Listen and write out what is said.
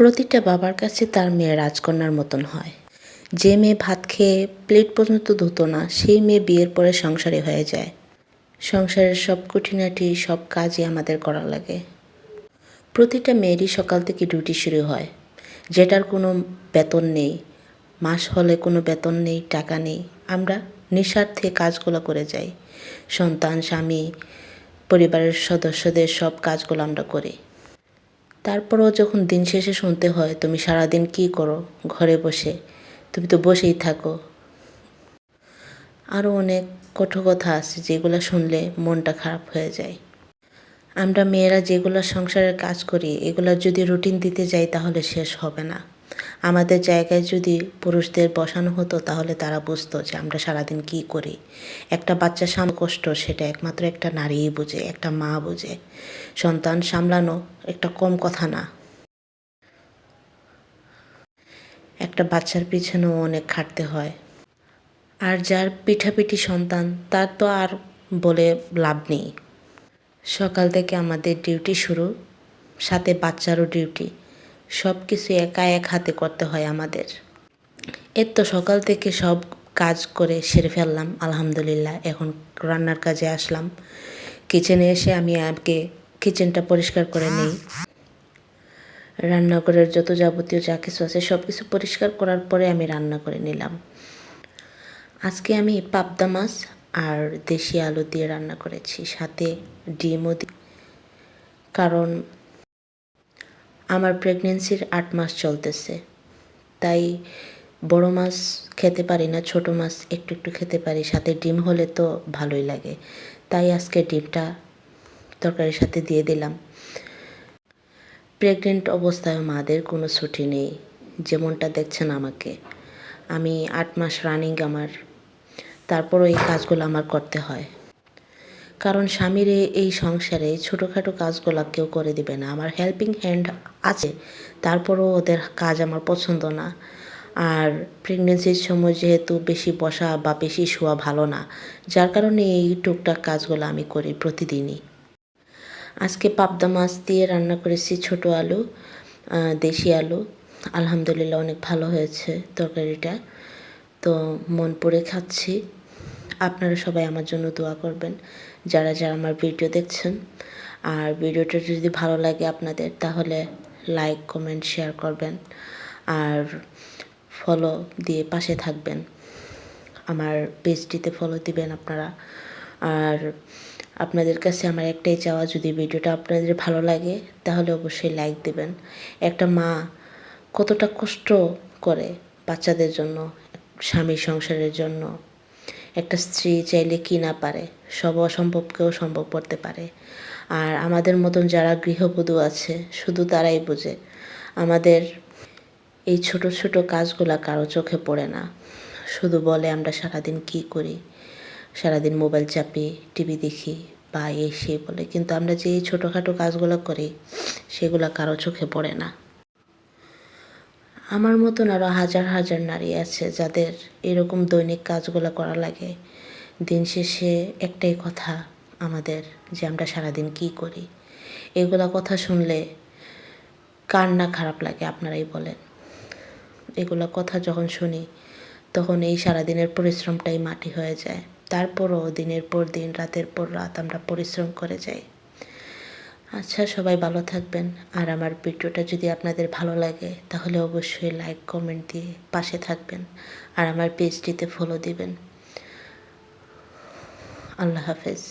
প্রতিটা বাবার কাছে তার মেয়ে রাজকন্যার মতন হয়। যে মেয়ে ভাত খেয়ে প্লেট পর্যন্ত ধুতো না, সেই মেয়ে বিয়ের পরে সংসারে হয়ে যায়। সংসারের সব খুঁটিনাটি সব কাজই আমাদের করা লাগে। প্রতিটা মেয়েরই সকাল থেকে ডিউটি শুরু হয়। যেটার কোনো বেতন নেই। মাস হলে কোনো বেতন নেই, টাকা নেই। আমরা নিঃস্বার্থে কাজগুলো করে যাই। সন্তান, স্বামী, পরিবারের সদস্যদের সব কাজগুলো আমরা করি। তারপরও যখন দিন শেষে শুনতে হয়, তুমি সারাদিন কি করো? ঘরে বসে? তুমি তো বসেই থাকো। আরও অনেক কঠোর কথা আছে যেগুলো শুনলে মনটা খারাপ হয়ে যায়। আমরা মেয়েরা যেগুলো সংসারের কাজ করি, এগুলো যদি রুটিন দিতে যাই তাহলে শেষ হবে না। আমাদের জায়গায় যদি পুরুষদের বসানো হতো তাহলে তারা বুঝতো যে আমরা সারাদিন কি করি। একটা বাচ্চা সাম কষ্ট, সেটা একমাত্র একটা নারীই বোঝে, একটা মা বোঝে। সন্তান সামলানো একটা কম কথা না। একটা বাচ্চার পিছনেও অনেক খাটতে হয়। আর যার পিঠাপিঠি সন্তান, তার তো আর বলে লাভ নেই। সকাল থেকে আমাদের ডিউটি শুরু, সাথে বাচ্চারও ডিউটি। সব কিছু একা এক হাতে করতে হয় আমাদের। এর তো সকাল থেকে সব কাজ করে সেরে ফেললাম, আলহামদুলিল্লাহ। এখন রান্নার কাজে আসলাম। কিচেনে এসে আমি আগে কিচেনটা পরিষ্কার করে নিই। রান্নাঘরের যত যাবতীয় যা কিছু আছে সব কিছু পরিষ্কার করার পরে আমি রান্না করে নিলাম। আজকে আমি পাবদা মাছ আর দেশি আলু দিয়ে রান্না করেছি, সাথে ডিমও দিই কারণ আমার প্রেগনেন্সির আট মাস চলতেছে। তাই বড় মাছ খেতে পারি না, ছোট মাছ একটু একটু খেতে পারি, সাথে ডিম হলে তো ভালোই লাগে। তাই আজকে ডিমটা তরকারির সাথে দিয়ে দিলাম। প্রেগনেন্ট অবস্থায় মাদের কোনো ছুটি নেই, যেমনটা দেখছেন আমাকে। আমি আট মাস রানিং আমার, তারপরও এই কাজগুলো আমার করতে হয়। কারণ স্বামীর এই সংসারে ছোটোখাটো কাজগুলো কেউ করে দিবে না। আমার হেল্পিং হ্যান্ড আছে, তারপরও ওদের কাজ আমার পছন্দ না। আর প্রেগনেন্সির সময় যেহেতু বেশি বসা বা বেশি শোয়া ভালো না, যার কারণে এই টুকটাক কাজগুলো আমি করি প্রতিদিনই। আজকে পাবদা মাছ দিয়ে রান্না করেছি ছোট আলু দেশি আলু। আলহামদুলিল্লাহ অনেক ভালো হয়েছে তরকারিটা। তো মন পড়ে খাচ্ছি। আপনারা সবাই আমার জন্য দোয়া করবেন, যারা যারা আমার ভিডিও দেখছেন। আর ভিডিওটা যদি ভালো লাগে আপনাদের, তাহলে লাইক, কমেন্ট, শেয়ার করবেন। আর ফলো দিয়ে পাশে থাকবেন। আমার পেজটিতে ফলো দিবেন আপনারা। আর আপনাদের কাছে আমার একটাই চাওয়া, যদি ভিডিওটা আপনাদের ভালো লাগে, তাহলে অবশ্যই লাইক দেবেন। একটা মা কতটা কষ্ট করে বাচ্চাদের জন্য, স্বামী সংসারের জন্য। একটা স্ত্রী চাইলে কি না পারে, সব অসম্ভবকেও সম্ভব করতে পারে। আর আমাদের মতন যারা গৃহবধূ আছে, শুধু তারাই বোঝে, আমাদের এই ছোট ছোট কাজগুলো কারও চোখে পড়ে না। শুধু বলে আমরা সারাদিন কি করি সারাদিন মোবাইল চাপি টিভি দেখি, বা এই সে বলে। কিন্তু আমরা যে ছোটোখাটো কাজগুলো করি, সেগুলো কারও চোখে পড়ে না। আমার মতন আরও হাজার হাজার নারী আছে যাদের এরকম দৈনিক কাজগুলো করা লাগে। দিন শেষে একটাই কথা আমাদের যে আমরা সারাদিন কি করি। এগুলো কথা শুনলে কার না খারাপ লাগে আপনারাই বলেন। এগুলো কথা যখন শুনি, তখন এই সারাদিনের পরিশ্রমটাই মাটি হয়ে যায়। তারপরও দিনের পর দিন, রাতের পর রাত আমরা পরিশ্রম করে যাই। আচ্ছা সবাই ভালো থাকবেন। আর আমার ভিডিওটা যদি আপনাদের ভালো লাগে, তাহলে অবশ্যই লাইক কমেন্ট দিয়ে পাশে থাকবেন। আর আমার পেজটিতে ফলো দিবেন। আল্লাহ হাফেজ।